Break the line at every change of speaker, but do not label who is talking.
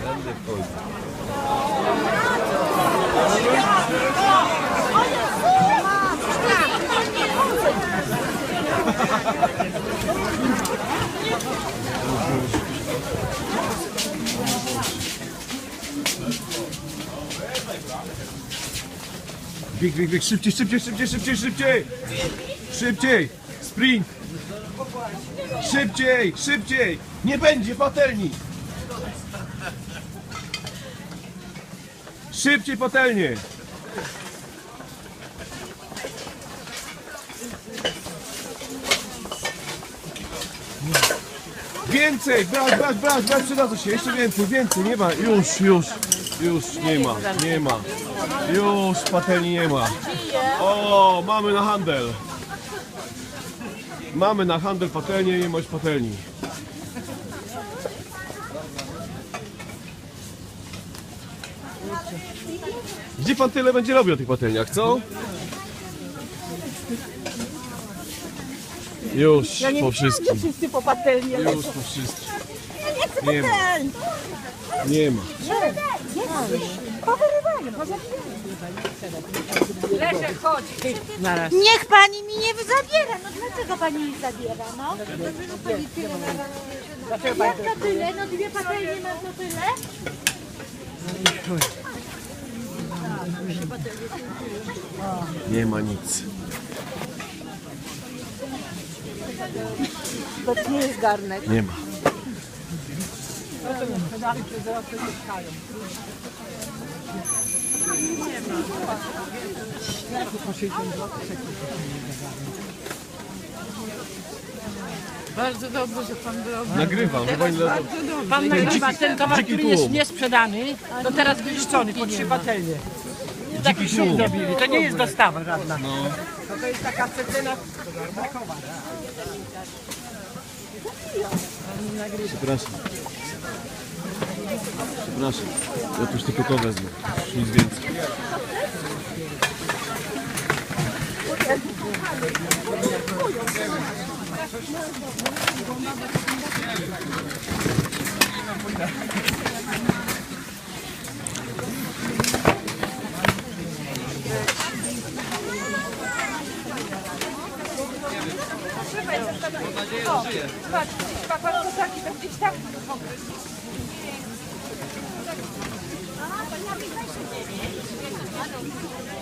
Grande coisa. Bieg, bieg, bieg, szybciej, szybciej, szybciej, szybciej, szybciej! Szybciej! Sprint! Szybciej, szybciej! Nie będzie patelni! Szybciej patelnie! Więcej! Brać, brać, brać, brać, przydadzą się, jeszcze więcej, więcej, nie ma, już, już, już, nie ma, nie ma. Już patelni nie ma. O, mamy na handel. Mamy na handel patelnię, nie ma już patelni. Gdzie pan tyle będzie robił o tych patelniach, co? Już po wszystkim.
Wszyscy po patelni. Już
po wszystkim.
Nie ma.
Nie ma.
Leszek, chodź.
Niech pani mi nie zabiera. No dlaczego pani mi zabiera, no? Jak to tyle? No dwie patelnie mam to tyle?
Nie ma nic.
To nie jest garnek.
Nie ma.
Bardzo dobrze, że pan robi.
Nagrywam, chyba dadzą.
Pan nagrywa ten
towar, który jest
niesprzedany, to teraz wyliczony po trzy patelnie.
Taki szum zrobili,
to nie jest dostawa żadna.
No. To, to
jest taka cecyna. Tak.
Przepraszam. Przepraszam. Ja tu już tylko to wezmę. Nic więcej. Thank Mam nadzieję, że żyje. Patrz, to gdzieś tam. Aha, to ja mi 29.